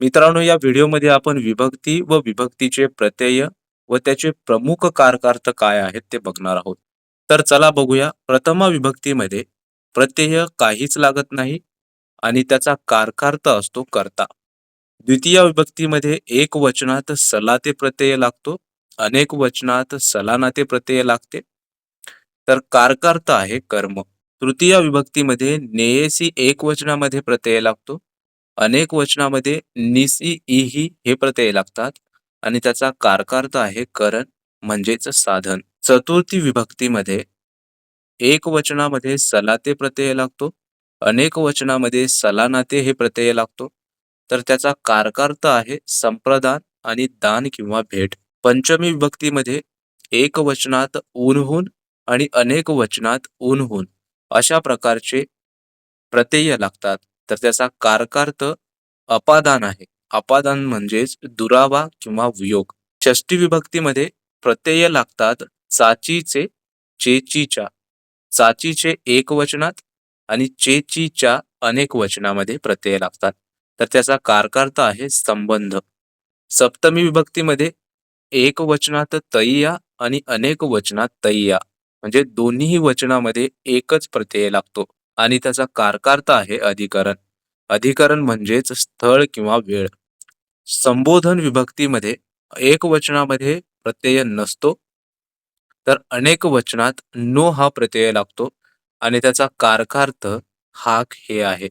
मित्रांनो या व्हिडिओमध्ये आपण विभक्ती व विभक्तीचे प्रत्यय व त्याचे प्रमुख कारकार्थ काय आहेत ते बघणार आहोत. तर चला बघूया. प्रथमा विभक्तीमध्ये प्रत्यय काहीच लागत नाही आणि त्याचा कारकार्थ असतो करता. द्वितीय विभक्तीमध्ये एक वचनात सलाते प्रत्यय लागतो अनेक वचनात सलानाते प्रत्यय लागते. तर कारकार्थ आहे कर्म. तृतीय विभक्तीमध्ये नेयसी एक वचनामध्ये प्रत्यय लागतो अनेक वचनामध्ये निसी इही हे प्रत्यय लागतात आणि त्याचा कारकार्थ आहे करण म्हणजेच साधन. चतुर्थी विभक्तीमध्ये एक वचनामध्ये सलाते प्रत्यय लागतो अनेक वचनामध्ये सलानाते हे प्रत्यय लागतो. तर त्याचा कारकार्थ आहे संप्रदान आणि दान किंवा भेट. पंचमी विभक्तीमध्ये एक वचनात ऊनहून आणि अनेक वचनात ऊनहून अशा प्रकारचे प्रत्यय लागतात. तर त्याचा कारकार्थ अपादान आहे. अपादान म्हणजेच दुरावा किंवा वियोग. षष्टी विभक्तीमध्ये प्रत्यय लागतात चाचीचे चेचीच्या. चाचीचे एक वचनात आणि चेचीच्या अनेक वचनामध्ये प्रत्यय लागतात. तर त्याचा कारकार्थ आहे संबंध. सप्तमी विभक्तीमध्ये एक वचनात तैया आणि अनेक वचनात तैया. म्हणजे दोन्हीही वचनामध्ये एकच प्रत्यय लागतो. आणि त्याचा कारकार्थ आहे अधिकरण. अधिकरण म्हणजेच स्थळ किंवा वेळ. संबोधन विभक्तीमध्ये एक वचनामध्ये प्रत्यय नसतो. तर अनेक वचनात नो हा प्रत्यय लागतो आणि त्याचा कारकार्थ हाक हे आहे.